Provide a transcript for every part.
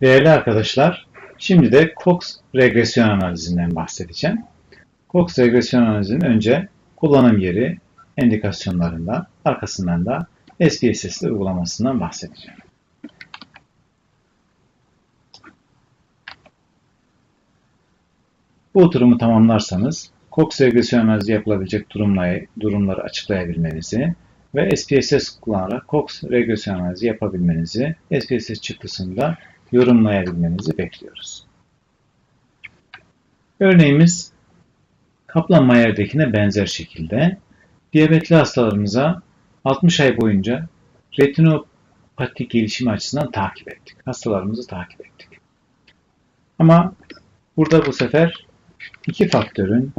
Değerli arkadaşlar, şimdi de Cox regresyon analizinden bahsedeceğim. Cox regresyon analizinin önce kullanım yeri, endikasyonlarından, arkasından da SPSS uygulamasından bahsedeceğim. Bu oturumu tamamlarsanız Cox regresyon analizi yapılabilecek durumları, durumları açıklayabilmenizi ve SPSS kullanarak Cox regresyon analizi yapabilmenizi, SPSS çıktısında yorumlayabilmenizi bekliyoruz. Örneğimiz Kaplan-Meier'dekine benzer şekilde diyabetli hastalarımıza 60 ay boyunca retinopati gelişimi açısından takip ettik. Hastalarımızı takip ettik. Ama burada bu sefer iki faktörün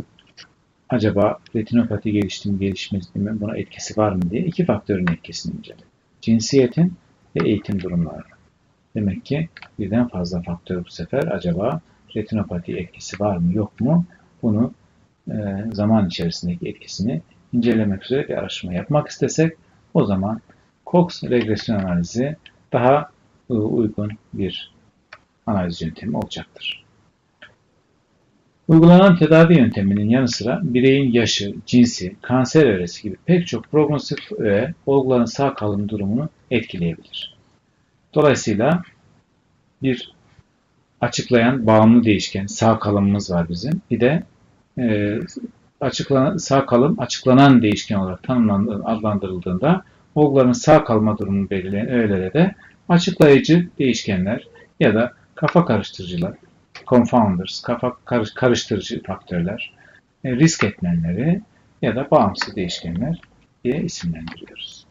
acaba retinopati gelişti mi gelişmedi mi buna etkisi var mı diye iki faktörün etkisini inceledik. Cinsiyetin ve eğitim durumları. Demek ki birden fazla faktör bu sefer acaba retinopati etkisi var mı yok mu bunu e, zaman içerisindeki etkisini incelemek üzere bir araştırma yapmak istesek o zaman Cox regresyon analizi daha e, uygun bir analiz yöntemi olacaktır. Uygulanan tedavi yönteminin yanı sıra bireyin yaşı, cinsi, kanser evresi gibi pek çok prognostik öğe olguların sağ kalım durumunu etkileyebilir. Dolayısıyla bir açıklayan bağımlı değişken sağ kalımımız var bizim. Bir de e, açıklanan, sağ kalım açıklanan değişken olarak adlandırıldığında olguların sağ kalma durumunu belirleyen öğelere de açıklayıcı değişkenler ya da kafa karıştırıcılar, confounders, kafa karış, karıştırıcı faktörler, e, risk etmenleri ya da bağımsız değişkenler diye isimlendiriyoruz.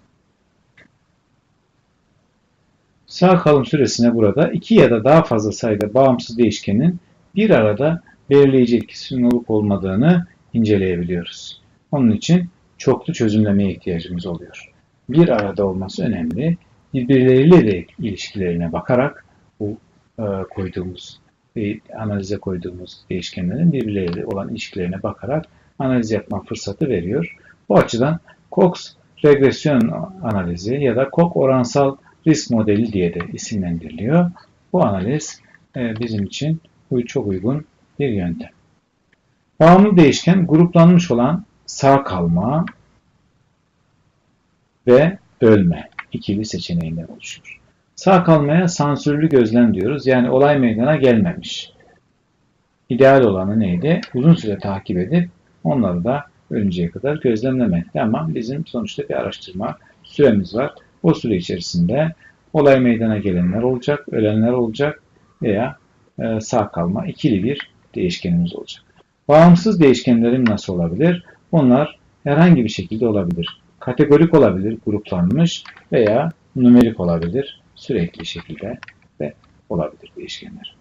Sağ kalım süresine burada iki ya da daha fazla sayıda bağımsız değişkenin bir arada belirleyici etkisinin olup olmadığını inceleyebiliyoruz. Onun için çoklu çözümlemeye ihtiyacımız oluyor. Bir arada olması önemli. Birbirleriyle de ilişkilerine bakarak bu e, koyduğumuz e, analize koyduğumuz değişkenlerin birbirleriyle olan ilişkilerine bakarak analiz yapma fırsatı veriyor. Bu açıdan Cox regresyon analizi ya da Cox oransal risk modeli diye de isimlendiriliyor. Bu analiz e, bizim için çok uygun bir yöntem. Bağımlı değişken gruplanmış olan sağ kalma ve bölme ikili seçeneğinden oluşuyor. Sağ kalmaya sansürlü gözlem diyoruz. Yani olay meydana gelmemiş. İdeal olanı neydi? Uzun süre takip edip onları da ölünceye kadar gözlemlemekti. Ama bizim sonuçta bir araştırma süremiz var. O süre içerisinde olay meydana gelenler olacak, ölenler olacak veya e, sağ kalma ikili bir değişkenimiz olacak. Bağımsız değişkenlerim nasıl olabilir? Onlar herhangi bir şekilde olabilir. Kategorik olabilir, gruplanmış veya numerik olabilir, sürekli şekilde de olabilir değişkenler.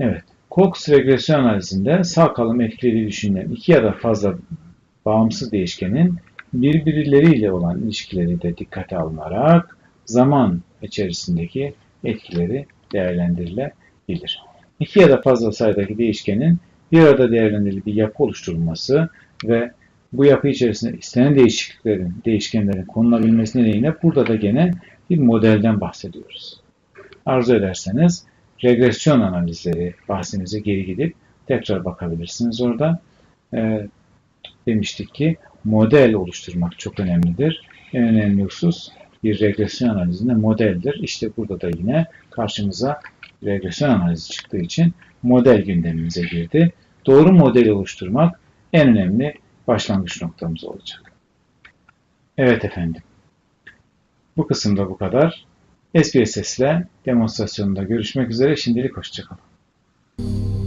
Evet, Cox regresyon analizinde sağ kalım etkilediği düşünülen iki ya da fazla bağımsız değişkenin birbirleriyle olan ilişkileri de dikkate alınarak zaman içerisindeki etkileri değerlendirilebilir. İki ya da fazla sayıdaki değişkenin bir arada değerlendirildiği bir yapı oluşturulması ve bu yapı içerisinde istenen değişikliklerin, değişkenlerin konulabilmesi nedeniyle burada da gene bir modelden bahsediyoruz. Arzu ederseniz regresyon analizleri bahsimize geri gidip tekrar bakabilirsiniz orada. E, demiştik ki model oluşturmak çok önemlidir. En önemli husus bir regresyon analizinde modeldir. İşte burada da yine karşımıza regresyon analizi çıktığı için model gündemimize girdi. Doğru model oluşturmak en önemli başlangıç noktamız olacak. Evet efendim. Bu kısımda bu kadar. SPSS ile demonstrasyonunda görüşmek üzere. Şimdilik hoşçakalın.